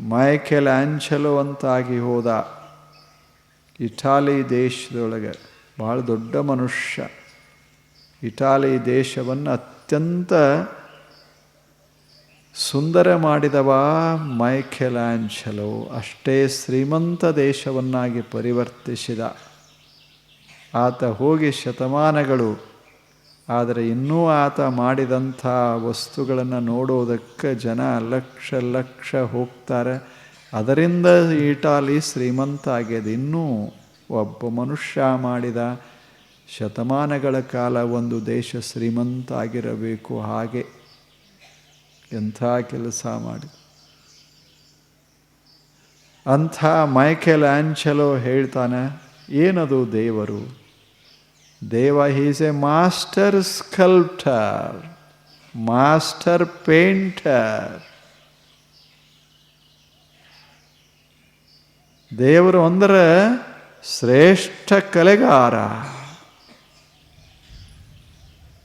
Michael ಆಂಚಲೋ ಅಂತಾಗಿ ಹೋದ Italy ದೇಶದೊಳಗೆ ಭಾಳ ದೊಡ್ಡ ಮನುಷ್ಯ. ಇಟಾಲಿ ದೇಶವನ್ನು ಅತ್ಯಂತ ಸುಂದರ ಮಾಡಿದವ ಮೈಕೆಲ್ ಆಂಚಲೋ. ಅಷ್ಟೇ ಶ್ರೀಮಂತ ದೇಶವನ್ನಾಗಿ ಪರಿವರ್ತಿಸಿದ. ಆತ ಹೋಗಿ ಶತಮಾನಗಳು ಆದರೆ ಇನ್ನೂ ಆತ ಮಾಡಿದಂಥ ವಸ್ತುಗಳನ್ನು ನೋಡೋದಕ್ಕೆ ಜನ ಲಕ್ಷ ಲಕ್ಷ ಹೋಗ್ತಾರೆ. ಅದರಿಂದ ಇಟಾಲಿ ಶ್ರೀಮಂತ ಆಗ್ಯದ. ಇನ್ನೂ ಒಬ್ಬ ಮನುಷ್ಯ ಮಾಡಿದ ಶತಮಾನಗಳ ಕಾಲ ಒಂದು ದೇಶ ಶ್ರೀಮಂತ ಆಗಿರಬೇಕು ಹಾಗೆ ಎಂಥ ಕೆಲಸ ಮಾಡಿ ಅಂಥ ಮೈಕೆಲ್ ಆ್ಯಂಚಲೋ ಹೇಳ್ತಾನೆ, ಏನದು ದೇವರು? ದೇವ he's a master sculptor master painter ದೇವರು ಅಂದರೆ ಶ್ರೇಷ್ಠ ಕಲೆಗಾರ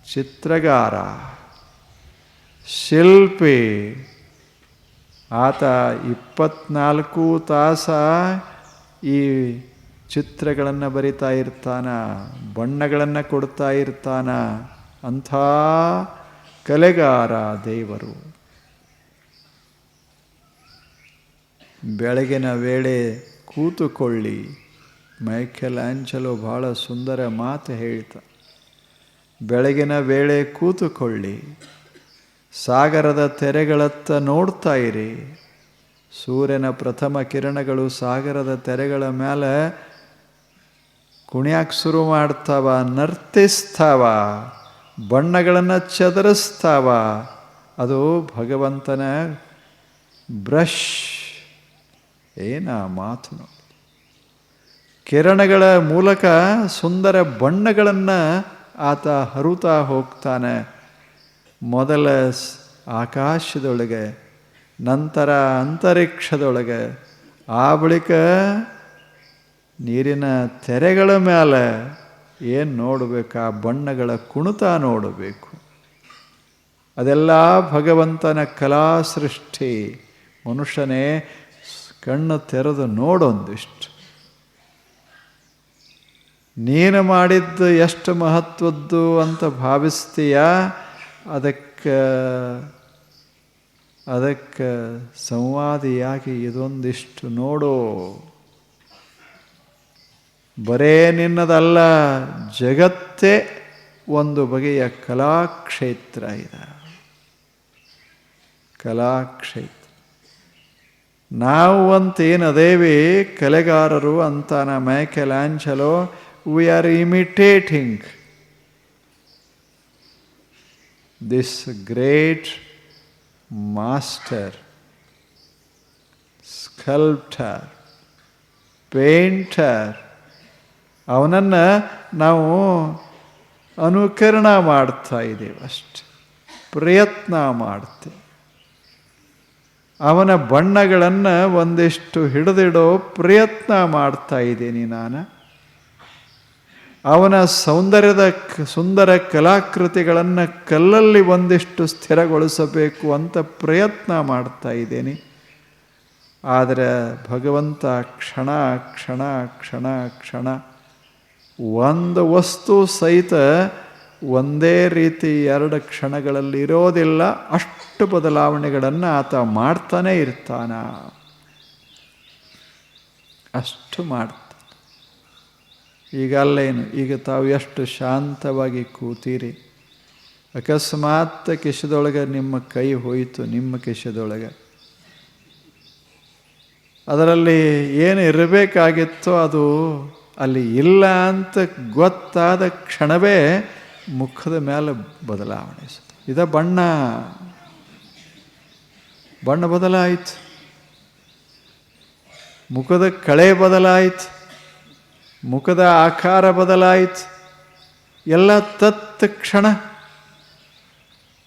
ಚಿತ್ರಗಾರ ಶಿಲ್ಪಿ ಆತ ಇಪ್ಪತ್ನಾಲ್ಕು ತಾಸ ಈ ಚಿತ್ರಗಳನ್ನು ಬರಿತಾ ಇರ್ತಾನ, ಬಣ್ಣಗಳನ್ನು ಕೊಡ್ತಾ ಇರ್ತಾನ, ಅಂಥ ಕಲೆಗಾರ ದೇವರು. ಬೆಳಗಿನ ವೇಳೆ ಕೂತುಕೊಳ್ಳಿ ಮೈಕೆಲ್ ಆಂಚಲೋ ಬಹಳ ಸುಂದರ ಮಾತು ಹೇಳ್ತಾ. ಬೆಳಗಿನ ವೇಳೆ ಕೂತುಕೊಳ್ಳಿ, ಸಾಗರದ ತೆರೆಗಳತ್ತ ನೋಡ್ತಾ ಇರಿ. ಸೂರ್ಯನ ಪ್ರಥಮ ಕಿರಣಗಳು ಸಾಗರದ ತೆರೆಗಳ ಮೇಲೆ ಕುಣಿಯಾಕೆ ಶುರು ಮಾಡ್ತಾವ, ನರ್ತಿಸ್ತಾವ, ಬಣ್ಣಗಳನ್ನು ಚದರಿಸ್ತಾವ. ಅದು ಭಗವಂತನ ಬ್ರಷ್. ಏನ ಮಾತು ಕಿರಣಗಳ ಮೂಲಕ ಸುಂದರ ಬಣ್ಣಗಳನ್ನು ಆತ ಹರುತಾ ಹೋಗ್ತಾನೆ. ಮೊದಲ ಆಕಾಶದೊಳಗೆ, ನಂತರ ಅಂತರಿಕ್ಷದೊಳಗೆ. ಆ ಬಳಿಕ ನೀರಿನ ತೆರೆಗಳ ಮೇಲೆ ಏನು ನೋಡಬೇಕು? ಆ ಬಣ್ಣಗಳ ಕುಣಿತ ನೋಡಬೇಕು. ಅದೆಲ್ಲ ಭಗವಂತನ ಕಲಾ ಸೃಷ್ಟಿ ಮನುಷ್ಯನೇ ಕಣ್ಣು ತೆರೆದು ನೋಡೊಂದಿಷ್ಟು. ನೀನು ಮಾಡಿದ್ದು ಎಷ್ಟು ಮಹತ್ವದ್ದು ಅಂತ ಭಾವಿಸ್ತೀಯ? ಅದಕ್ಕೆ ಅದಕ್ಕೆ ಸಂವಾದಿಯಾಗಿ ಇದೊಂದಿಷ್ಟು ನೋಡು ಬರೇ ನಿನ್ನದಲ್ಲ, ಜಗತ್ತೇ ಒಂದು ಬಗೆಯ ಕಲಾಕ್ಷೇತ್ರ ಇದೆ. ಕಲಾಕ್ಷೇತ್ರ. ನಾವು ಅಂತ ಏನದೇವಿ, ಕಲೆಗಾರರು ಅಂತಾನ Michelangelo we are imitating this great master sculptor painter ಅವನನ್ನು ನಾವು ಅನುಕರಣ ಮಾಡ್ತಾ ಇದ್ದೇವೆ ಅಷ್ಟೆ. ಪ್ರಯತ್ನ ಮಾಡ್ತೇವೆ. ಅವನ ಬಣ್ಣಗಳನ್ನು ಒಂದಿಷ್ಟು ಹಿಡಿದಿಡೋ ಪ್ರಯತ್ನ ಮಾಡ್ತಾ ಇದ್ದೀನಿ ನಾನು. ಅವನ ಸೌಂದರ್ಯದ ಸುಂದರ ಕಲಾಕೃತಿಗಳನ್ನು ಕಲ್ಲಲ್ಲಿ ಒಂದಿಷ್ಟು ಸ್ಥಿರಗೊಳಿಸಬೇಕು ಅಂತ ಪ್ರಯತ್ನ ಮಾಡ್ತಾ ಇದ್ದೀನಿ. ಆದರೆ ಭಗವಂತ ಕ್ಷಣ ಕ್ಷಣ ಕ್ಷಣ ಕ್ಷಣ ಒಂದು ವಸ್ತು ಸಹಿತ ಒಂದೇ ರೀತಿ ಎರಡು ಕ್ಷಣಗಳಲ್ಲಿ ಇರೋದಿಲ್ಲ. ಅಷ್ಟು ಬದಲಾವಣೆಗಳನ್ನು ಆತ ಮಾಡ್ತಾನೇ ಇರ್ತಾನ. ಅಷ್ಟು ಮಾಡ್ತಾನೆ. ಈಗ ಅಲ್ಲೇನು ಈಗ ತಾವು ಎಷ್ಟು ಶಾಂತವಾಗಿ ಕೂತೀರಿ. ಅಕಸ್ಮಾತ್ ಕಿಶದೊಳಗೆ ನಿಮ್ಮ ಕೈ ಹೋಯಿತು, ನಿಮ್ಮ ಕಿಶದೊಳಗೆ. ಅದರಲ್ಲಿ ಏನು ಇರಬೇಕಾಗಿತ್ತೋ ಅದು ಅಲ್ಲಿ ಇಲ್ಲ ಅಂತ ಗೊತ್ತಾದ ಕ್ಷಣವೇ ಮುಖದ ಮೇಲೆ ಬದಲಾವಣೆ ಇದ ಬಣ್ಣ. ಬಣ್ಣ ಬದಲಾಯಿತು. ಮುಖದ ಕಳೆ ಬದಲಾಯಿತು. ಮುಖದ ಆಕಾರ ಬದಲಾಯಿತು. ಎಲ್ಲ ತತ್ ಕ್ಷಣ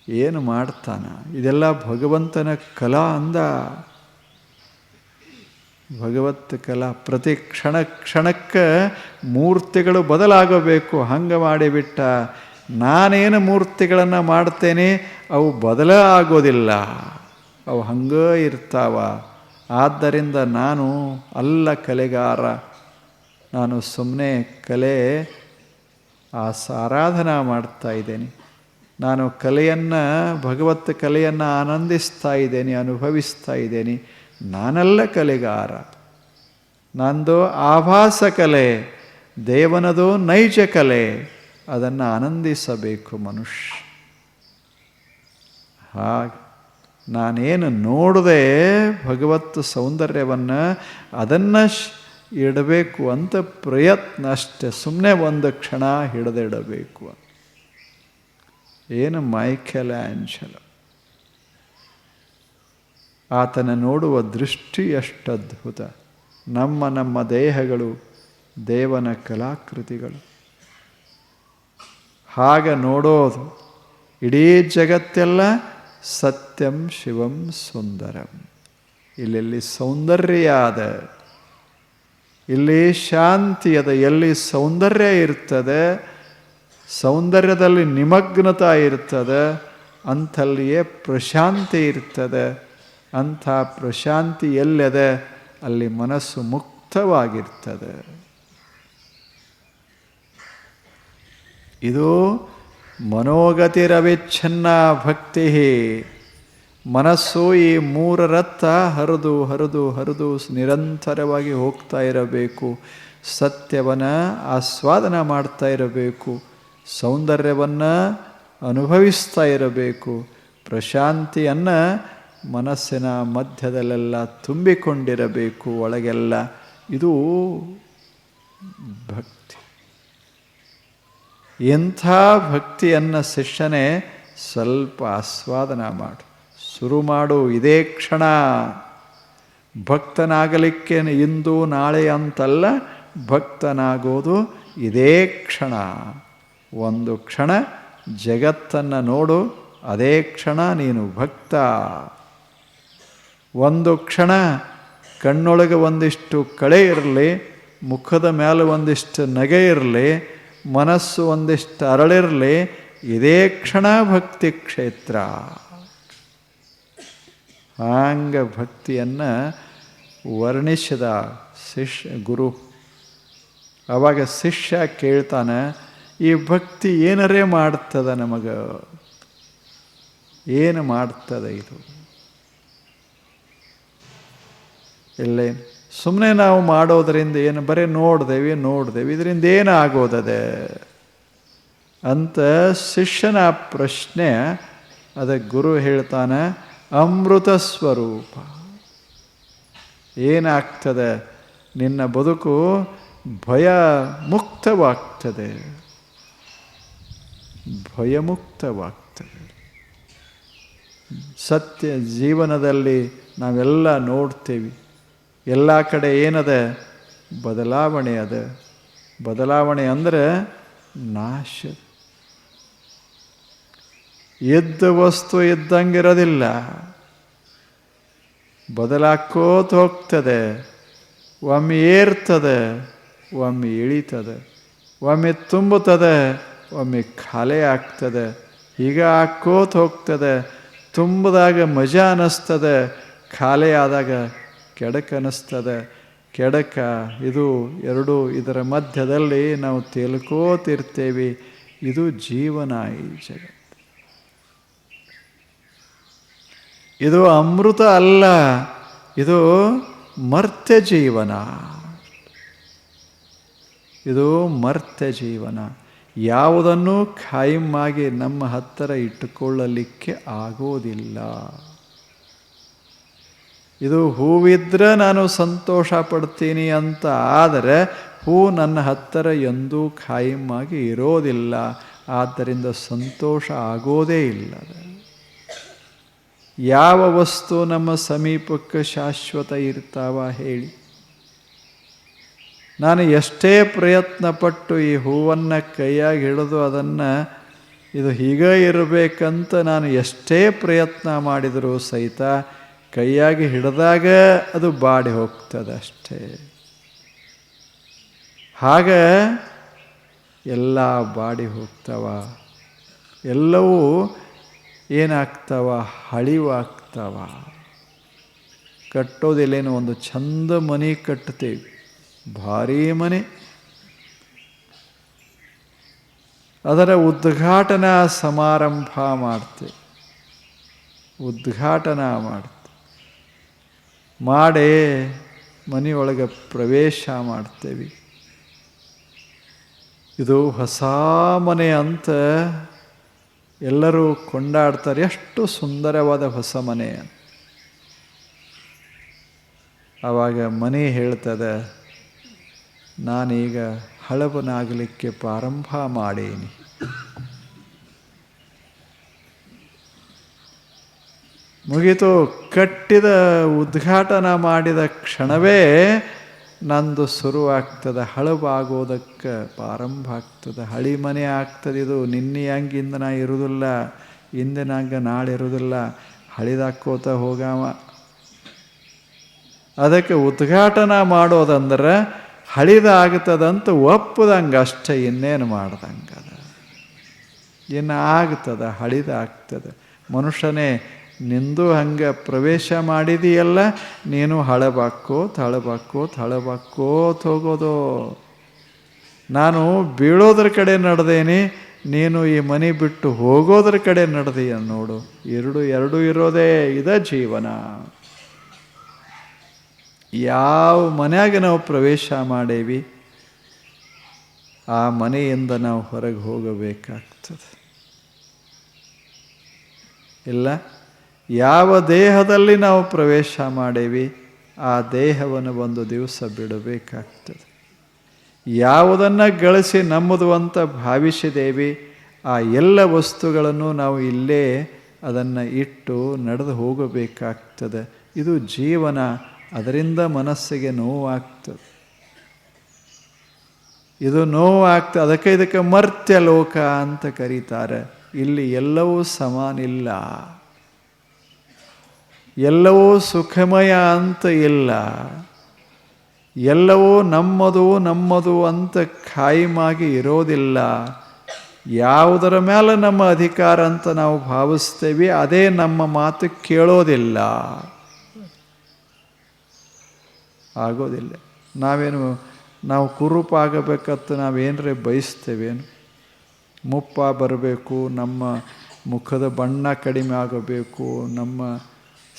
ಏನು ಮಾಡ್ತಾನ? ಇದೆಲ್ಲ ಭಗವಂತನ ಕಲಾ ಅಂದ. ಭಗವತ್ ಕಲಾ ಪ್ರತಿ ಕ್ಷಣ ಕ್ಷಣಕ್ಕೆ ಮೂರ್ತಿಗಳು ಬದಲಾಗಬೇಕು, ಹಂಗೆ ಮಾಡಿಬಿಟ್ಟ. ನಾನೇನು ಮೂರ್ತಿಗಳನ್ನು ಮಾಡ್ತೇನೆ, ಅವು ಬದಲ ಆಗೋದಿಲ್ಲ. ಅವು ಹಂಗೆ ಇರ್ತಾವ. ಆದ್ದರಿಂದ ನಾನು ಅಲ್ಲ ಕಲೆಗಾರ. ನಾನು ಸುಮ್ಮನೆ ಕಲೆ ಆ ಸಾರಾಧನಾ ಮಾಡ್ತಾ ಇದ್ದೇನೆ. ನಾನು ಕಲೆಯನ್ನು, ಭಗವತ್ ಕಲೆಯನ್ನು ಆನಂದಿಸ್ತಾ ಇದ್ದೇನೆ, ಅನುಭವಿಸ್ತಾ ಇದ್ದೇನೆ. ನಾನಲ್ಲ ಕಲೆಗಾರ. ನಂದು ಆಭಾಸ ಕಲೆ, ದೇವನದು ನೈಜ ಕಲೆ, ಅದನ್ನು ಆನಂದಿಸಬೇಕು ಮನುಷ್ಯ. ಹಾಗೆ ನಾನೇನು ನೋಡದೆ ಭಗವತ್ ಸೌಂದರ್ಯವನ್ನು ಅದನ್ನು ಇಡಬೇಕು ಅಂತ ಪ್ರಯತ್ನ ಅಷ್ಟೆ ಸುಮ್ಮನೆ ಒಂದು ಕ್ಷಣ ಹಿಡಿದಿಡಬೇಕು. ಏನು ಮೈಕೆಲ್ ಆಂಜಲ ಆತನ ನೋಡುವ ದೃಷ್ಟಿ ಎಷ್ಟು ಅದ್ಭುತ ನಮ್ಮ ನಮ್ಮ ದೇಹಗಳು ದೇವನ ಕಲಾಕೃತಿಗಳು. ಹಾಗ ನೋಡೋದು ಇಡೀ ಜಗತ್ತೆಲ್ಲ ಸತ್ಯಂ ಶಿವಂ ಸುಂದರಂ. ಇಲ್ಲೆಲ್ಲಿ ಸೌಂದರ್ಯ ಅದ ಇಲ್ಲಿ ಶಾಂತಿಯದ, ಎಲ್ಲಿ ಸೌಂದರ್ಯ ಇರ್ತದೆ, ಸೌಂದರ್ಯದಲ್ಲಿ ನಿಮಗ್ನತಾ ಇರ್ತದೆ, ಅಂಥಲ್ಲಿಯೇ ಪ್ರಶಾಂತಿ ಇರ್ತದೆ. ಅಂಥ ಪ್ರಶಾಂತಿ ಎಲ್ಲದೆ ಅಲ್ಲಿ ಮನಸ್ಸು ಮುಕ್ತವಾಗಿರ್ತದೆ. ಇದು ಮನೋಗತಿರವಿಚ್ಛನ್ನ ಭಕ್ತಿ. ಮನಸ್ಸು ಈ ಮೂರರತ್ತ ಹರಿದು ಹರಿದು ಹರಿದು ನಿರಂತರವಾಗಿ ಹೋಗ್ತಾ ಇರಬೇಕು. ಸತ್ಯವನ್ನು ಆಸ್ವಾದನ ಮಾಡ್ತಾ ಇರಬೇಕು. ಸೌಂದರ್ಯವನ್ನು ಅನುಭವಿಸ್ತಾ ಇರಬೇಕು. ಪ್ರಶಾಂತಿಯನ್ನು ಮನಸ್ಸಿನ ಮಧ್ಯದಲ್ಲೆಲ್ಲ ತುಂಬಿಕೊಂಡಿರಬೇಕು ಒಳಗೆಲ್ಲ. ಇದು ಭಕ್ತಿ. ಎಂಥ ಭಕ್ತಿಯನ್ನು ಶಿಷ್ಯನೇ ಸ್ವಲ್ಪ ಆಸ್ವಾದನ ಮಾಡು. ಶುರು ಮಾಡು, ಇದೇ ಕ್ಷಣ. ಭಕ್ತನಾಗಲಿಕ್ಕೆ ಇಂದು, ನಾಳೆ ಅಂತಲ್ಲ, ಭಕ್ತನಾಗೋದು ಇದೇ ಕ್ಷಣ. ಒಂದು ಕ್ಷಣ ಜಗತ್ತನ್ನು ನೋಡು, ಅದೇ ಕ್ಷಣ ನೀನು ಭಕ್ತ. ಒಂದು ಕ್ಷಣ ಕಣ್ಣೊಳಗೆ ಒಂದಿಷ್ಟು ಕಳೆ ಇರಲಿ, ಮುಖದ ಮೇಲೆ ಒಂದಿಷ್ಟು ನಗೆ ಇರಲಿ, ಮನಸ್ಸು ಒಂದಿಷ್ಟು ಅರಳಿರಲಿ, ಇದೇ ಕ್ಷಣ ಭಕ್ತಿ ಕ್ಷೇತ್ರ. ಹಾಂಗ ಭಕ್ತಿಯನ್ನು ವರ್ಣಿಸಿದ ಶಿಷ್ಯ ಗುರು ಅವಾಗ ಶಿಷ್ಯ ಕೇಳ್ತಾನೆ, ಈ ಭಕ್ತಿ ಏನರೇ ಮಾಡ್ತದ ನಮಗೆ? ಏನು ಮಾಡ್ತದೆ ಇದು? ಇಲ್ಲೇ. ಸುಮ್ಮನೆ ನಾವು ಮಾಡೋದರಿಂದ ಏನು, ಬರೀ ನೋಡ್ದೇವಿ ನೋಡ್ದೇವಿ, ಇದರಿಂದ ಏನು ಆಗೋದದೆ ಅಂತ ಶಿಷ್ಯನ ಪ್ರಶ್ನೆ ಅದಕ್ಕೆ ಗುರು ಹೇಳ್ತಾನೆ, ಅಮೃತ ಸ್ವರೂಪ. ಏನಾಗ್ತದೆ? ನಿನ್ನ ಬದುಕು ಭಯ ಮುಕ್ತವಾಗ್ತದೆ. ಭಯಮುಕ್ತವಾಗ್ತದೆ ಸತ್ಯ ಜೀವನದಲ್ಲಿ ನಾವೆಲ್ಲ ನೋಡ್ತೇವೆ. ಎಲ್ಲ ಕಡೆ ಏನದ? ಬದಲಾವಣೆ ಅದ. ಬದಲಾವಣೆ ಅಂದರೆ ನಾಶ. ಎದ್ದ ವಸ್ತು ಇದ್ದಂಗಿರೋದಿಲ್ಲ. ಬದಲಾಕೋತ ಹೋಗ್ತದೆ. ಒಮ್ಮೆ ಏರ್ತದೆ, ಒಮ್ಮೆ ಇಳಿತದೆ. ಒಮ್ಮೆ ತುಂಬುತ್ತದೆ, ಒಮ್ಮೆ ಖಾಲಿ ಆಗ್ತದೆ. ಈಗ ಹಾಕೋತ ಹೋಗ್ತದೆ. ತುಂಬಿದಾಗ ಮಜಾ ಅನ್ನಿಸ್ತದೆ ಖಾಲಿ ಆದಾಗ ಕೆಡಕ ಅನ್ನಿಸ್ತದೆ ಕೆಡಕ, ಇದು ಎರಡು ಇದರ ಮಧ್ಯದಲ್ಲಿ ನಾವು ತೇಲ್ಕೋತಿರ್ತೇವೆ. ಇದು ಜೀವನ ಈ ಜಗತ್ತು. ಇದು ಅಮೃತ ಅಲ್ಲ, ಇದು ಮರ್ತ್ಯ ಜೀವನ. ಇದು ಮರ್ತ್ಯ ಜೀವನ. ಯಾವುದನ್ನು ಖಾಯಮ್ಮಾಗಿ ನಮ್ಮ ಹತ್ತಿರ ಇಟ್ಟುಕೊಳ್ಳಲಿಕ್ಕೆ ಆಗೋದಿಲ್ಲ. ಇದು ಹೂವಿದ್ರೆ ನಾನು ಸಂತೋಷ ಪಡ್ತೀನಿ ಅಂತ ಆದರೆ ಹೂ ನನ್ನ ಹತ್ತಿರ ಎಂದೂ ಖಾಯಮ್ಮಾಗಿ ಇರೋದಿಲ್ಲ. ಆದ್ದರಿಂದ ಸಂತೋಷ ಆಗೋದೇ ಇಲ್ಲ. ಯಾವ ವಸ್ತು ನಮ್ಮ ಸಮೀಪಕ್ಕೆ ಶಾಶ್ವತ ಇರ್ತಾವ ಹೇಳಿ. ನಾನು ಎಷ್ಟೇ ಪ್ರಯತ್ನ ಪಟ್ಟು ಈ ಹೂವನ್ನು ಕೈಯಾಗಿ ಹಿಡಿದು ಅದನ್ನು ಇದು ಹೀಗೆ ಇರಬೇಕಂತ ನಾನು ಎಷ್ಟೇ ಪ್ರಯತ್ನ ಮಾಡಿದರೂ ಸಹಿತ ಕೈಯಾಗಿ ಹಿಡಿದಾಗ ಅದು ಬಾಡಿ ಹೋಗ್ತದೆ ಅಷ್ಟೇ. ಹಾಗ ಎಲ್ಲ ಬಾಡಿ ಹೋಗ್ತವ. ಎಲ್ಲವೂ ಏನಾಗ್ತವ? ಹಳಿವಾಗ್ತವ. ಕಟ್ಟೋದಿಲ್ಲೇನು ಒಂದು ಚಂದ ಮನೆ ಕಟ್ಟುತ್ತೇವೆ ಭಾರೀ ಮನೆ. ಅದರ ಉದ್ಘಾಟನಾ ಸಮಾರಂಭ ಮಾಡ್ತೇವೆ. ಉದ್ಘಾಟನಾ ಮಾಡ್ತೇವೆ. ಮಾಡಿ ಮನೆಯೊಳಗೆ ಪ್ರವೇಶ ಮಾಡ್ತೇವೆ. ಇದು ಹೊಸ ಮನೆ ಅಂತ ಎಲ್ಲರೂ ಕೊಂಡಾಡ್ತಾರೆ. ಎಷ್ಟು ಸುಂದರವಾದ ಹೊಸ ಮನೆ. ಆವಾಗ ಮನೆ ಹೇಳ್ತದೆ, ನಾನೀಗ ಹಳಬನಾಗಲಿಕ್ಕೆ ಪ್ರಾರಂಭ ಮಾಡೀನಿ. ಮುಗೀತು. ಕಟ್ಟಿದ ಉದ್ಘಾಟನ ಮಾಡಿದ ಕ್ಷಣವೇ ನಂದು ಶುರುವಾಗ್ತದೆ, ಹಳಬಾಗೋದಕ್ಕೆ ಪ್ರಾರಂಭ ಆಗ್ತದೆ. ಹಳಿ ಮನೆ ಆಗ್ತದೆ ಇದು. ನಿನ್ನೆ ಹಂಗಿಂದ ನಾ ಇರುವುದಿಲ್ಲ ಇಂದಿನಂಗೆ ನಾಳೆ ಇರುವುದಿಲ್ಲ ಹಳಿದಾಕೋತ ಹೋಗಾವ. ಅದಕ್ಕೆ ಉದ್ಘಾಟನ ಮಾಡೋದಂದ್ರೆ ಹಳಿದಾಗ್ತದಂತ ಒಪ್ಪದಂಗೆ ಅಷ್ಟೇ, ಇನ್ನೇನು ಮಾಡ್ದಂಗೆ ಅದ. ಇನ್ನು ಆಗ್ತದೆ, ಹಳಿದಾಗ್ತದೆ. ಮನುಷ್ಯನೇ ನಿಂದು ಹಂಗೆ ಪ್ರವೇಶ ಮಾಡಿದೆಯಲ್ಲ, ನೀನು ಹಳಬಾಕೋತ್ ಹಳಬಾಕೋತ್ ಹಳಬಾಕೋತ್ ಹೋಗೋದು. ನಾನು ಬೀಳೋದ್ರ ಕಡೆ ನಡೆದೇನಿ, ನೀನು ಈ ಮನೆ ಬಿಟ್ಟು ಹೋಗೋದ್ರ ಕಡೆ ನಡೆದೀಯ ನೋಡು. ಎರಡು ಎರಡು ಇರೋದೇ ಇದ ಜೀವನ. ಯಾವ ಮನೆಯಾಗ ನಾವು ಪ್ರವೇಶ ಮಾಡೇವಿ, ಆ ಮನೆಯಿಂದ ನಾವು ಹೊರಗೆ ಹೋಗಬೇಕಾಗ್ತದೆ. ಇಲ್ಲ? ಯಾವ ದೇಹದಲ್ಲಿ ನಾವು ಪ್ರವೇಶ ಮಾಡೇವಿ, ಆ ದೇಹವನ್ನು ಒಂದು ದಿವಸ ಬಿಡಬೇಕಾಗ್ತದೆ. ಯಾವುದನ್ನು ಗಳಿಸಿ ನಮ್ಮದು ಅಂತ ಭಾವಿಸಿದೇವಿ, ಆ ಎಲ್ಲ ವಸ್ತುಗಳನ್ನು ನಾವು ಇಲ್ಲೇ ಅದನ್ನು ಇಟ್ಟು ನಡೆದು ಹೋಗಬೇಕಾಗ್ತದೆ. ಇದು ಜೀವನ, ಅದರಿಂದ ಮನಸ್ಸಿಗೆ ನೋವಾಗ್ತದೆ. ಇದು ನೋವಾಗ್ತದೆ ಅದಕ್ಕೆ ಇದಕ್ಕೆ ಮರ್ತ್ಯ ಲೋಕ ಅಂತ ಕರೀತಾರೆ. ಇಲ್ಲಿ ಎಲ್ಲವೂ ಸಮಾನಿಲ್ಲ. ಎಲ್ಲವೂ ಸುಖಮಯ ಅಂತ ಇಲ್ಲ. ಎಲ್ಲವೂ ನಮ್ಮದು ನಮ್ಮದು ಅಂತ ಖಾಯಿಮಾಗಿ ಇರೋದಿಲ್ಲ. ಯಾವುದರ ಮೇಲೆ ನಮ್ಮ ಅಧಿಕಾರ ಅಂತ ನಾವು ಭಾವಿಸ್ತೇವೆ, ಅದೇ ನಮ್ಮ ಮಾತು ಕೇಳೋದಿಲ್ಲ. ಆಗೋದಿಲ್ಲ. ನಾವೇನು, ನಾವು ಕುರುಪಾಗಬೇಕಂತ ನಾವೇನರೇ ಬಯಸ್ತೇವೇನು ಮುಪ್ಪ ಬರಬೇಕು, ನಮ್ಮ ಮುಖದ ಬಣ್ಣ ಕಡಿಮೆ ಆಗಬೇಕು, ನಮ್ಮ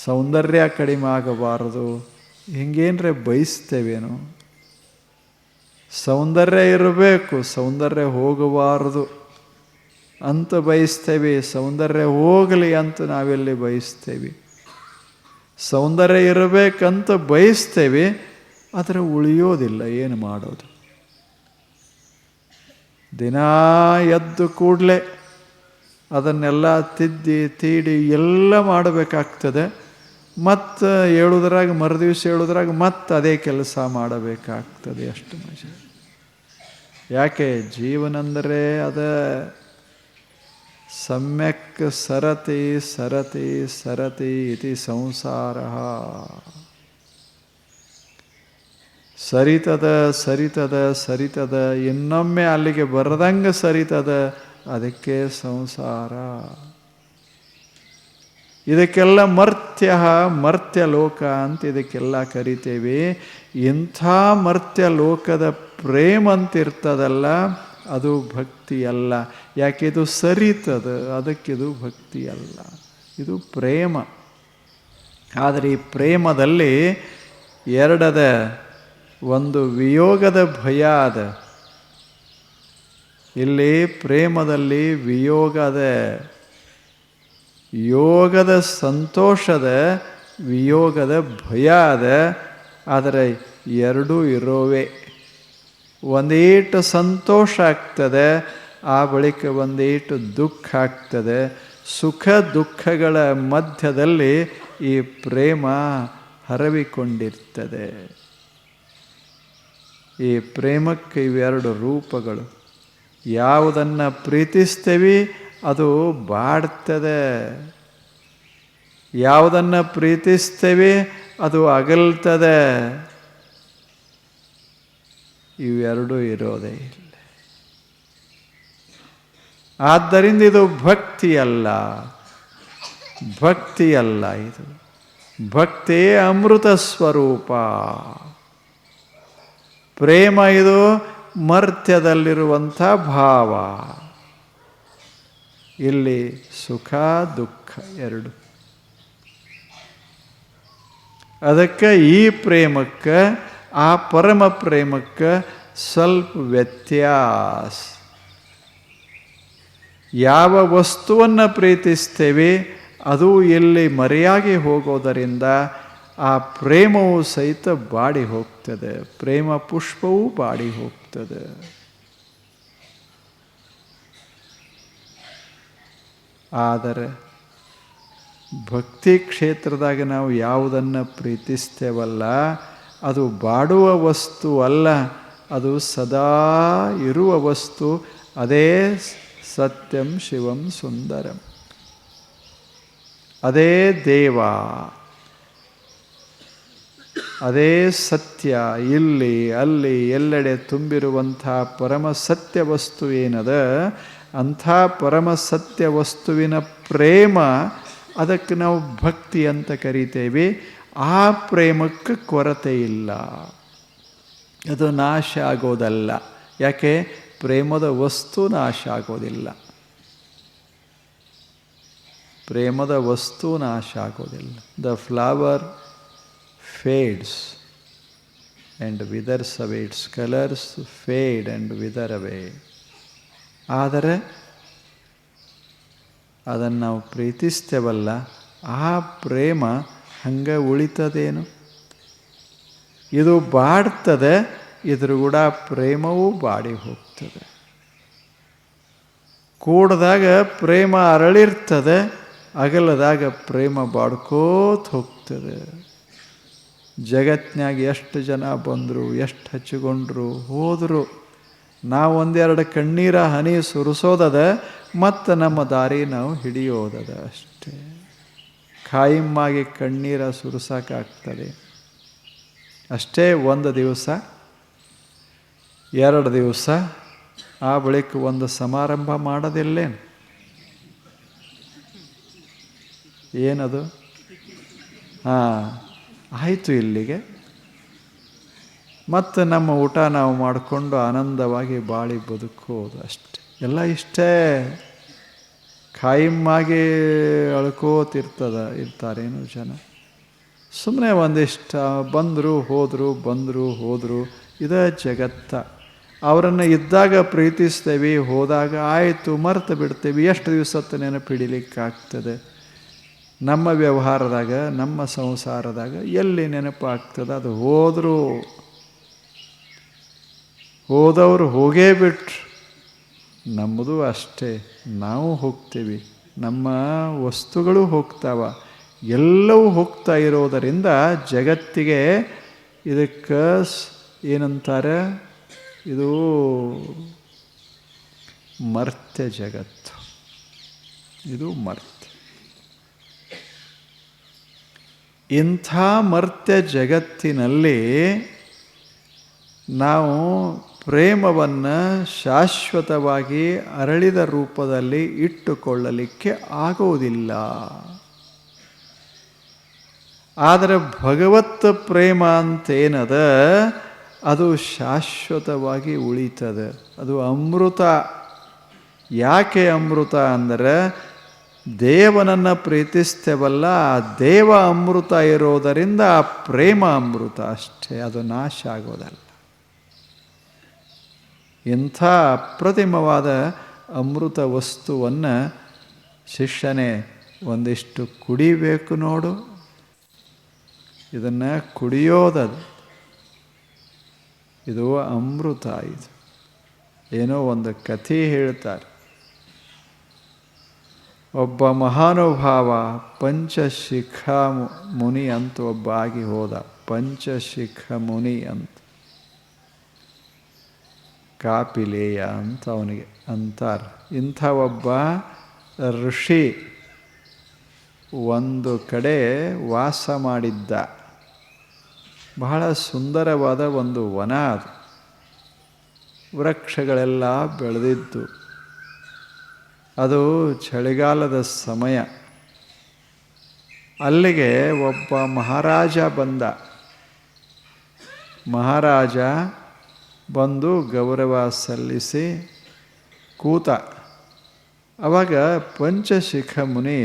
ಸೌಂದರ್ಯ ಕಡಿಮೆ ಆಗಬಾರದು. ಹಿಂಗೇನ್ರೆ ಬಯಸ್ತೇವೇನು. ಸೌಂದರ್ಯ ಇರಬೇಕು, ಸೌಂದರ್ಯ ಹೋಗಬಾರದು ಅಂತ ಬಯಸ್ತೇವೆ. ಸೌಂದರ್ಯ ಹೋಗಲಿ ಅಂತ ನಾವೆಲ್ಲಿ ಬಯಸ್ತೇವೆ. ಸೌಂದರ್ಯ ಇರಬೇಕಂತ ಬಯಸ್ತೇವೆ, ಆದರೆ ಉಳಿಯೋದಿಲ್ಲ, ಏನು ಮಾಡೋದು. ದಿನ ಎದ್ದು ಕೂಡಲೇ ಅದನ್ನೆಲ್ಲ ತಿದ್ದಿ, ತೀಡಿ ಎಲ್ಲ ಮಾಡಬೇಕಾಗ್ತದೆ. ಮತ್ತು ಹೇಳುದ್ರಾಗ, ಮರುದಿವ್ಸ ಹೇಳೋದ್ರಾಗ ಮತ್ತೆ ಅದೇ ಕೆಲಸ ಮಾಡಬೇಕಾಗ್ತದೆ ಅಷ್ಟು ಮಜ. ಯಾಕೆ, ಜೀವನಂದರೆ ಅದ ಸಮ್ಯಕ್ ಸರತಿ ಸರತಿ ಸರತಿ ಇತಿ ಸಂಸಾರ. ಸರಿತದ ಸರಿತದ ಸರಿತದ, ಇನ್ನೊಮ್ಮೆ ಅಲ್ಲಿಗೆ ಬರದಂಗೆ ಸರಿತದ, ಅದಕ್ಕೆ ಸಂಸಾರ. ಇದಕ್ಕೆಲ್ಲ ಮರ್ತ್ಯ ಮರ್ತ್ಯ ಲೋಕ ಅಂತ ಇದಕ್ಕೆಲ್ಲ ಕರಿತೇವೆ. ಇಂಥ ಮರ್ತ್ಯ ಲೋಕದ ಪ್ರೇಮ ಅಂತಿರ್ತದಲ್ಲ ಅದು ಭಕ್ತಿ ಅಲ್ಲ ಯಾಕೆ ಇದು ಸರಿತದ ಅದಕ್ಕಿದು ಭಕ್ತಿ ಅಲ್ಲ ಇದು ಪ್ರೇಮ. ಆದರೆ ಈ ಪ್ರೇಮದಲ್ಲಿ ಎರಡದ ಒಂದು ವಿಯೋಗದ ಭಯ ಅದ. ಇಲ್ಲಿ ಪ್ರೇಮದಲ್ಲಿ ವಿಯೋಗದ ಯೋಗದ ಸಂತೋಷದ, ವಿಯೋಗದ ಭಯ ಅದ, ಆದರೆ ಎರಡೂ ಇರೋವೆ. ಒಂದೀಟು ಸಂತೋಷ ಆಗ್ತದೆ, ಆ ಬಳಿಕ ಒಂದೀಟು ದುಃಖ ಆಗ್ತದೆ. ಸುಖ ದುಃಖಗಳ ಮಧ್ಯದಲ್ಲಿ ಈ ಪ್ರೇಮ ಹರವಿಕೊಂಡಿರ್ತದೆ. ಈ ಪ್ರೇಮಕ್ಕೆ ಇವೆರಡು ರೂಪಗಳು. ಯಾವುದನ್ನು ಪ್ರೀತಿಸ್ತೇವೆ ಅದು ಬಾಡ್ತದೆ. ಯಾವುದನ್ನು ಪ್ರೀತಿಸ್ತೇವೆ ಅದು ಅಗಲ್ತದೆ. ಇವೆರಡೂ ಇರೋದೇ ಇಲ್ಲ. ಆದ್ದರಿಂದ ಇದು ಭಕ್ತಿ ಅಲ್ಲ ಭಕ್ತಿ ಅಲ್ಲ ಇದು. ಭಕ್ತಿ ಅಮೃತ ಸ್ವರೂಪ. ಪ್ರೇಮ ಇದು ಮರ್ತ್ಯದಲ್ಲಿರುವಂಥ ಭಾವ. ಇಲ್ಲಿ ಸುಖ, ದುಃಖ ಎರಡು. ಅದಕ್ಕೆ ಈ ಪ್ರೇಮಕ್ಕೆ, ಆ ಪರಮ ಪ್ರೇಮಕ್ಕೆ ಸ್ವಲ್ಪ ವ್ಯತ್ಯಾಸ. ಯಾವ ವಸ್ತುವನ್ನು ಪ್ರೀತಿಸ್ತೇವೆ, ಅದು ಇಲ್ಲಿ ಮರೆಯಾಗಿ ಹೋಗೋದರಿಂದ ಆ ಪ್ರೇಮವು ಸಹಿತ ಬಾಡಿ ಹೋಗ್ತದೆ. ಪ್ರೇಮ ಪುಷ್ಪವೂ ಬಾಡಿ ಹೋಗ್ತದೆ. ಆದರೆ ಭಕ್ತಿ ಕ್ಷೇತ್ರದಾಗ ನಾವು ಯಾವುದನ್ನು ಪ್ರೀತಿಸ್ತೇವಲ್ಲ, ಅದು ಬಾಡುವ ವಸ್ತು ಅಲ್ಲ, ಅದು ಸದಾ ಇರುವ ವಸ್ತು, ಅದೇ ಸತ್ಯಂ ಶಿವಂ ಸುಂದರಂ. ಅದೇ ದೇವ, ಅದೇ ಸತ್ಯ, ಇಲ್ಲಿ, ಅಲ್ಲಿ, ಎಲ್ಲೆಡೆ ತುಂಬಿರುವಂಥ ಪರಮ ಸತ್ಯ ವಸ್ತು ಏನದ ಅಂಥ ಪರಮ ಸತ್ಯ ವಸ್ತುವಿನ ಪ್ರೇಮ ಅದಕ್ಕೆ ನಾವು ಭಕ್ತಿ ಅಂತ ಕರಿತೇವೆ. ಆ ಪ್ರೇಮಕ್ಕೆ ಕೊರತೆ ಇಲ್ಲ. ಅದು ನಾಶ ಆಗೋದಲ್ಲ. ಯಾಕೆ? ಪ್ರೇಮದ ವಸ್ತು ನಾಶ ಆಗೋದಿಲ್ಲ. ಪ್ರೇಮದ ವಸ್ತು ನಾಶ ಆಗೋದಿಲ್ಲ. The flower fades and withers away its colours fade and wither away ಆದರೆ ಅದನ್ನು ನಾವು ಪ್ರೀತಿಸ್ತೇವಲ್ಲ, ಆ ಪ್ರೇಮ ಹಂಗೆ ಉಳಿತದೇನು? ಇದು ಬಾಡ್ತದೆ ಇದ್ರ ಕೂಡ ಪ್ರೇಮವೂ ಬಾಡಿ ಹೋಗ್ತದೆ. ಕೂಡದಾಗ ಪ್ರೇಮ ಅರಳಿರ್ತದೆ, ಅಗಲದಾಗ ಪ್ರೇಮ ಬಾಡ್ಕೋತ ಹೋಗ್ತದೆ. ಜಗತ್ನಾಗ ಎಷ್ಟು ಜನ ಬಂದರು, ಎಷ್ಟು ಹಚ್ಚಿಕೊಂಡ್ರು, ಹೋದರು. ನಾವು ಒಂದೆರಡು ಕಣ್ಣೀರ ಹನಿ ಸುರಿಸೋದದ, ಮತ್ತು ನಮ್ಮ ದಾರಿ ನಾವು ಹಿಡಿಯೋದದ ಅಷ್ಟೇ. ಖಾಯಿಮ್ಮಾಗಿ ಕಣ್ಣೀರ ಸುರಿಸೋಕ್ಕಾಗ್ತದೆ. ಅಷ್ಟೇ ಒಂದು ದಿವಸ, ಎರಡು ದಿವಸ, ಆ ಬಳಿಕ ಒಂದು ಸಮಾರಂಭ ಮಾಡೋದಿಲ್ಲೇನು? ಏನದು? ಹಾಂ, ಆಯಿತು ಇಲ್ಲಿಗೆ. ಮತ್ತು ನಮ್ಮ ಊಟ ನಾವು ಮಾಡಿಕೊಂಡು ಆನಂದವಾಗಿ ಬಾಳಿ ಬದುಕೋದು ಅಷ್ಟೆ. ಎಲ್ಲ ಇಷ್ಟೇ. ಖಾಯಿಮ್ಮಾಗಿ ಅಳ್ಕೋತಿರ್ತದ ಇರ್ತಾರೇನು ಜನ. ಸುಮ್ಮನೆ ಒಂದಿಷ್ಟು, ಬಂದರು ಹೋದರು ಬಂದರು ಹೋದರು, ಇದೇ ಜಗತ್ತ. ಅವರನ್ನು ಇದ್ದಾಗ ಪ್ರೀತಿಸ್ತೇವೆ, ಹೋದಾಗ ಆಯಿತು, ಮರೆತು ಬಿಡ್ತೇವೆ, ಎಷ್ಟು ದಿವಸತ್ತು ನೆನಪಿಡಿಲಿಕ್ಕಾಗ್ತದೆ. ನಮ್ಮ ವ್ಯವಹಾರದಾಗ, ನಮ್ಮ ಸಂಸಾರದಾಗ ಎಲ್ಲಿ ನೆನಪು ಆಗ್ತದೆ ಅದು ಹೋದರೂ. ಹೋದವರು ಹೋಗೇ ಬಿಟ್ರು. ನಮ್ಮದು ಅಷ್ಟೇ. ನಾವು ಹೋಗ್ತೀವಿ. ನಮ್ಮ ವಸ್ತುಗಳು ಹೋಗ್ತಾವ. ಎಲ್ಲವೂ ಹೋಗ್ತಾ ಇರೋದರಿಂದ ಜಗತ್ತಿಗೆ ಇದಕ್ಕೆ ಏನಂತಾರೆ? ಇದು ಮರ್ತ್ಯ ಜಗತ್ತು. ಇದು ಮರ್ತ್ಯ. ಇಂಥ ಮರ್ತ್ಯ ಜಗತ್ತಿನಲ್ಲಿ ನಾವು ಪ್ರೇಮವನ್ನು ಶಾಶ್ವತವಾಗಿ ಅರಳಿದ ರೂಪದಲ್ಲಿ ಇಟ್ಟುಕೊಳ್ಳಲಿಕ್ಕೆ ಆಗುವುದಿಲ್ಲ. ಆದರೆ ಭಗವತ್ ಪ್ರೇಮ ಅಂತೇನದ? ಅದು ಶಾಶ್ವತವಾಗಿ ಉಳಿತದೆ. ಅದು ಅಮೃತ. ಯಾಕೆ ಅಮೃತ ಅಂದರೆ ದೇವನನ್ನು ಪ್ರೀತಿಸ್ತೇವಲ್ಲ, ಆ ದೇವ ಅಮೃತ ಇರೋದರಿಂದ ಆ ಪ್ರೇಮ ಅಮೃತ ಅಷ್ಟೇ. ಅದು ನಾಶ ಆಗೋದಲ್ಲ. ಇಂಥ ಅಪ್ರತಿಮವಾದ ಅಮೃತ ವಸ್ತುವನ್ನು ಶಿಷ್ಯನೇ ಒಂದಿಷ್ಟು ಕುಡಿಬೇಕು ನೋಡು. ಇದನ್ನು ಕುಡಿಯೋದದು. ಇದು ಅಮೃತ ಇದು. ಏನೋ ಒಂದು ಕಥೆ ಹೇಳ್ತಾರೆ. ಒಬ್ಬ ಮಹಾನುಭಾವ ಪಂಚಶಿಖ ಮುನಿ ಅಂತ ಒಬ್ಬ ಆಗಿ ಹೋದ. ಪಂಚಶಿಖ ಮುನಿ ಅಂತ. ಕಾಪಿಲೇಯ ಅಂತ ಅವನಿಗೆ ಅಂತಾರೆ. ಇಂಥ ಒಬ್ಬ ಋಷಿ ಒಂದು ಕಡೆ ವಾಸ ಮಾಡಿದ್ದ. ಬಹಳ ಸುಂದರವಾದ ಒಂದು ವನ ಅದು. ವೃಕ್ಷಗಳೆಲ್ಲ ಬೆಳೆದಿದ್ದು. ಅದು ಚಳಿಗಾಲದ ಸಮಯ. ಅಲ್ಲಿಗೆ ಒಬ್ಬ ಮಹಾರಾಜ ಬಂದ. ಮಹಾರಾಜ ಬಂದು ಗೌರವ ಸಲ್ಲಿಸಿ ಕೂತ. ಅವಾಗ ಪಂಚಶಿಖ ಮುನಿ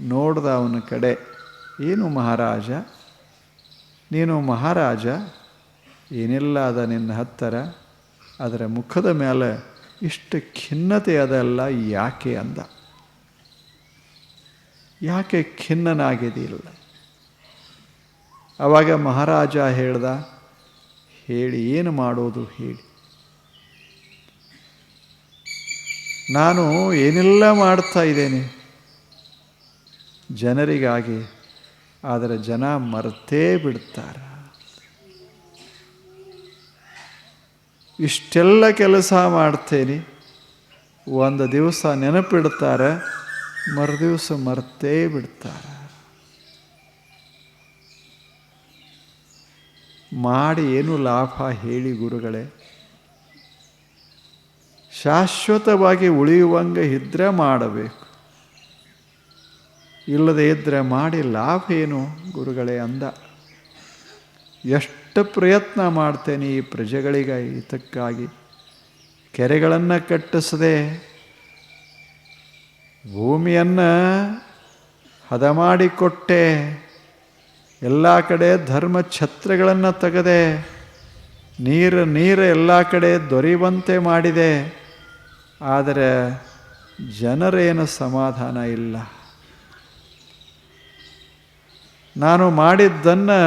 ನೋಡ್ದ ಅವನ ಕಡೆ, ಏನು ಮಹಾರಾಜ? ನೀನು ಮಹಾರಾಜ? ಏನಿಲ್ಲ ಅದ ನಿನ್ನ ಹತ್ತರ? ಅದರ ಮುಖದ ಮೇಲೆ ಇಷ್ಟು ಖಿನ್ನತೆ ಅದಲ್ಲ ಯಾಕೆ ಅಂದ? ಯಾಕೆ ಖಿನ್ನನಾಗಿದೆಯಲ್ಲ ಅವಾಗ ಮಹಾರಾಜ ಹೇಳ್ದ ಹೇಳಿ, ಏನು ಮಾಡೋದು ಹೇಳಿ. ನಾನು ಏನೆಲ್ಲ ಮಾಡ್ತಾ ಇದ್ದೇನೆ? ಜನರಿಗಾಗಿ, ಆದರೆ ಜನ ಮರೆತೇ ಬಿಡ್ತಾರೆ? ಇಷ್ಟೆಲ್ಲ ಕೆಲಸ ಮಾಡ್ತೇನೆ. ಒಂದು ದಿವಸ ನೆನಪಿಡ್ತಾರೆ, ಮರುದಿವಸ ಮರ್ತೇ ಬಿಡ್ತಾರೆ? ಮಾಡಿ ಏನು ಲಾಭ ಹೇಳಿ ಗುರುಗಳೇ. ಶಾಶ್ವತವಾಗಿ ಉಳಿಯುವಂಗೆ ಇದ್ರೆ ಮಾಡಬೇಕು. ಇಲ್ಲದೆ ಇದ್ದರೆ ಮಾಡಿ ಲಾಭ ಏನು ಗುರುಗಳೇ ಅಂದ. ಎಷ್ಟು ಪ್ರಯತ್ನ ಮಾಡ್ತೇನೆ ಈ ಪ್ರಜೆಗಳಿಗೆ ಹಿತಕ್ಕಾಗಿ. ಕೆರೆಗಳನ್ನು ಕಟ್ಟಿಸದೆ ಭೂಮಿಯನ್ನು ಹದ ಮಾಡಿಕೊಟ್ಟೆ. ಎಲ್ಲ ಕಡೆ ಧರ್ಮ ಛತ್ರಗಳನ್ನು ತೆಗೆದೆ, ನೀರು ನೀರು ಎಲ್ಲ ಕಡೆ ದೊರೆಯುವಂತೆ ಮಾಡಿದೆ. ಆದರೆ ಜನರೇನು ಸಮಾಧಾನ ಇಲ್ಲ. ನಾನು ಮಾಡಿದ್ದನ್ನು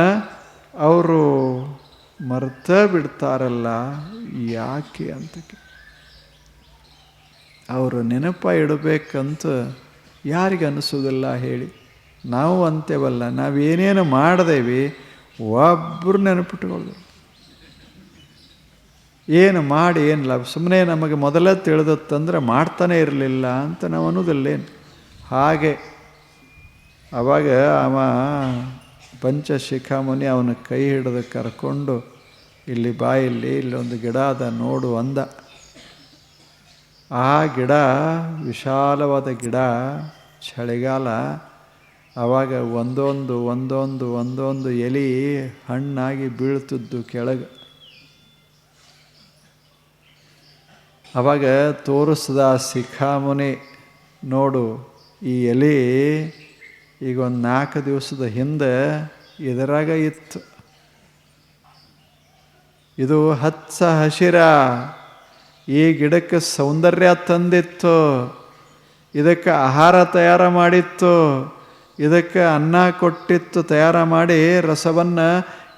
ಅವರು ಮರ್ತ ಬಿಡ್ತಾರಲ್ಲ, ಯಾಕೆ ಅಂತ ಅವರು ನೆನಪ ಇಡಬೇಕಂತ ಯಾರಿಗೆ ಅನಿಸೋದಿಲ್ಲ ಹೇಳಿ. ನಾವು ಅಂತೇವಲ್ಲ ನಾವೇನೇನು ಮಾಡಿದೇವಿ ಒಬ್ಬರು ನೆನಪಿಟ್ಕೊಳ್ಳೋದು ಏನು ಮಾಡಿ ಏನು ಲಾಭ? ಸುಮ್ಮನೆ ನಮಗೆ ಮೊದಲೇ ತಿಳಿದತ್ತಂದ್ರೆ ಮಾಡ್ತಾನೆ ಇರಲಿಲ್ಲ ಅಂತ ನಾವು ಅನ್ನೋದಿಲ್ಲೇನು ಹಾಗೆ ಆವಾಗ ಅವ ಪಂಚಶಿಖಾಮುನಿ ಅವನ ಕೈ ಹಿಡಿದು ಕರ್ಕೊಂಡು ಇಲ್ಲಿ ಬಾಯಲ್ಲಿ ಇಲ್ಲೊಂದು ಗಿಡ ಅದ, ನೋಡು ಅಂದ. ಆ ಗಿಡ ವಿಶಾಲವಾದ ಗಿಡ, ಚಳಿಗಾಲ ಆವಾಗ ಒಂದೊಂದು ಒಂದೊಂದು ಒಂದೊಂದು ಎಲೆ ಹಣ್ಣಾಗಿ ಬೀಳ್ತಿದ್ದು ಕೆಳಗೆ. ಅವಾಗ ತೋರಿಸ್ದ ಶಿಖಾಮುನಿ, ನೋಡು, ಈ ಎಲೆ ಈಗ ಒಂದು ನಾಲ್ಕು ದಿವಸದ ಹಿಂದೆ ಇದರಾಗ ಇತ್ತು. ಇದು ಹಚ್ಚ ಹಸಿರ, ಈ ಗಿಡಕ್ಕೆ ಸೌಂದರ್ಯ ತಂದಿತ್ತು, ಇದಕ್ಕೆ ಆಹಾರ ತಯಾರು ಮಾಡಿತ್ತು. ಇದಕ್ಕೆ ಅನ್ನ ಕೊಟ್ಟಿತ್ತು, ತಯಾರ ಮಾಡಿ ರಸವನ್ನು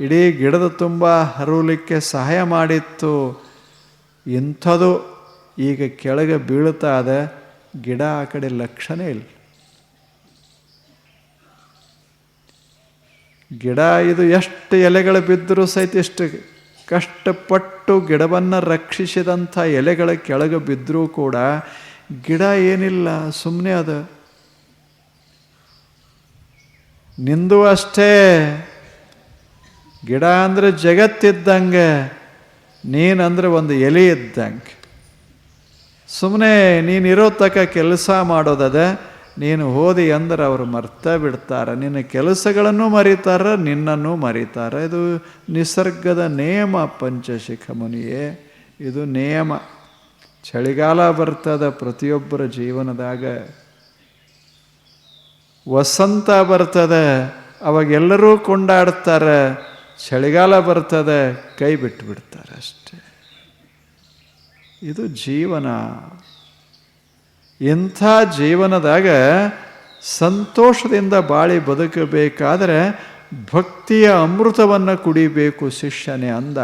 ಇಡೀ ಗಿಡದ ತುಂಬ ಹರವಲಿಕ್ಕೆ ಸಹಾಯ ಮಾಡಿತ್ತು. ಇಂಥದು ಈಗ ಕೆಳಗೆ ಬೀಳ್ತಾ ಅದ ಗಿಡ ಆ ಕಡೆ ಲಕ್ಷಣ ಇಲ್ಲ. ಗಿಡ ಇದು ಎಷ್ಟು ಎಲೆಗಳು ಬಿದ್ದರೂ ಸಹಿತ ಇಷ್ಟು ಕಷ್ಟಪಟ್ಟು ಗಿಡವನ್ನು ರಕ್ಷಿಸಿದಂಥ ಎಲೆಗಳ ಕೆಳಗೆ ಬಿದ್ದರೂ ಕೂಡ ಗಿಡ ಏನಿಲ್ಲ ಸುಮ್ಮನೆ ಅದ. ನಿಂದು ಅಷ್ಟೇ. ಗಿಡ ಅಂದರೆ ಜಗತ್ತಿದ್ದಂಗೆ ನೀನಂದ್ರೆ ಒಂದು ಎಲೆ ಇದ್ದಂಗೆ. ಸುಮ್ಮನೆ ನೀನಿರೋ ತಕ್ಕ ಕೆಲಸ ಮಾಡೋದದೆ, ನೀನು ಓದಿ ಅಂದ್ರೆ ಅವರು ಮರ್ತ ಬಿಡ್ತಾರೆ. ನಿನ್ನ ಕೆಲಸಗಳನ್ನು ಮರೀತಾರೆ, ನಿನ್ನನ್ನು ಮರೀತಾರೆ. ಇದು ನಿಸರ್ಗದ ನಿಯಮ ಪಂಚಶಿಖ ಮುನಿಯೇ ಇದು ನಿಯಮ ಚಳಿಗಾಲ ಬರ್ತದೆ ಪ್ರತಿಯೊಬ್ಬರ ಜೀವನದಾಗ. ವಸಂತ ಬರ್ತದೆ, ಅವಾಗೆಲ್ಲರೂ ಕೊಂಡಾಡ್ತಾರೆ, ಚಳಿಗಾಲ ಬರ್ತದೆ, ಕೈ ಬಿಟ್ಟು ಬಿಡ್ತಾರೆ ಅಷ್ಟೆ. ಇದು ಜೀವನ. ಇಂಥ ಜೀವನದಾಗ ಸಂತೋಷದಿಂದ ಬಾಳಿ ಬದುಕಬೇಕಾದರೆ ಭಕ್ತಿಯ ಅಮೃತವನ್ನು ಕುಡಿಬೇಕು ಶಿಷ್ಯನೇ ಅಂದ.